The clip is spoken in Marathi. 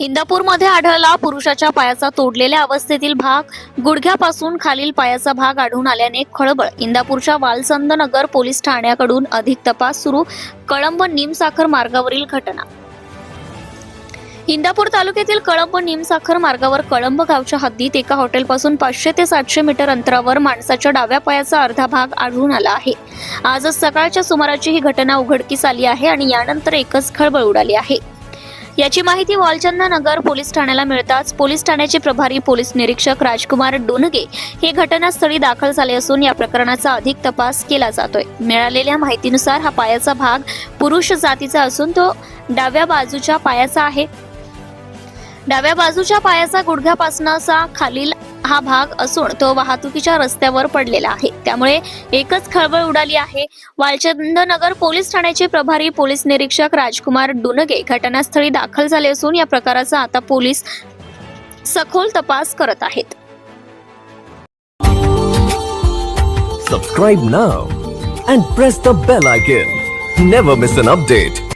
इंदापूरमध्ये आढळला पुरुषाच्या पायाचा तोडलेल्या अवस्थेतील भाग. गुडघ्यापासून खालील पायाचा भाग आढळून आल्याने खळबळ. इंदापूरच्या वालसंद नगर पोलीस ठाण्याकडून अधिक तपास सुरू. कळंब निमसाखर मार्गावरील घटना. इंदापूर तालुक्यातील कळंब निमसाखर मार्गावर कळंब गावच्या हद्दीत एका हॉटेलपासून पाचशे ते सातशे मीटर अंतरावर माणसाच्या डाव्या पायाचा अर्धा भाग आढळून आला आहे. आजच सकाळच्या सुमाराची ही घटना उघडकीस आली आहे आणि यानंतर एकच खळबळ उडाली आहे. याची माहिती वालचंद नगर पोलीस ठाण्याला मिळताच पोलीस ठाण्याचे प्रभारी पोलीस निरीक्षक राजकुमार डोनगे हे घटनास्थळी दाखल झाले असून या प्रकरणाचा अधिक तपास केला जातोय. मिळालेल्या माहितीनुसार हा पायाचा भाग पुरुष जातीचा असून तो डाव्या बाजूच्या पायाचा आहे. डाव्या बाजूच्या पायाचा गुडघ्यापासनाचा खालील हा भाग असून तो वाहतुकीच्या रस्त्यावर पडलेला आहे. त्यामुळे एकच खळबळ उडाली आहे वालचंद नगर पोलीस ठाण्याचे प्रभारी पोलीस निरीक्षक राजकुमार डुनगे घटनास्थळी दाखल झाले असून या प्रकाराचा आता पोलीस सखोल तपास करत आहेत Subscribe now and press the bell icon. Never miss an update.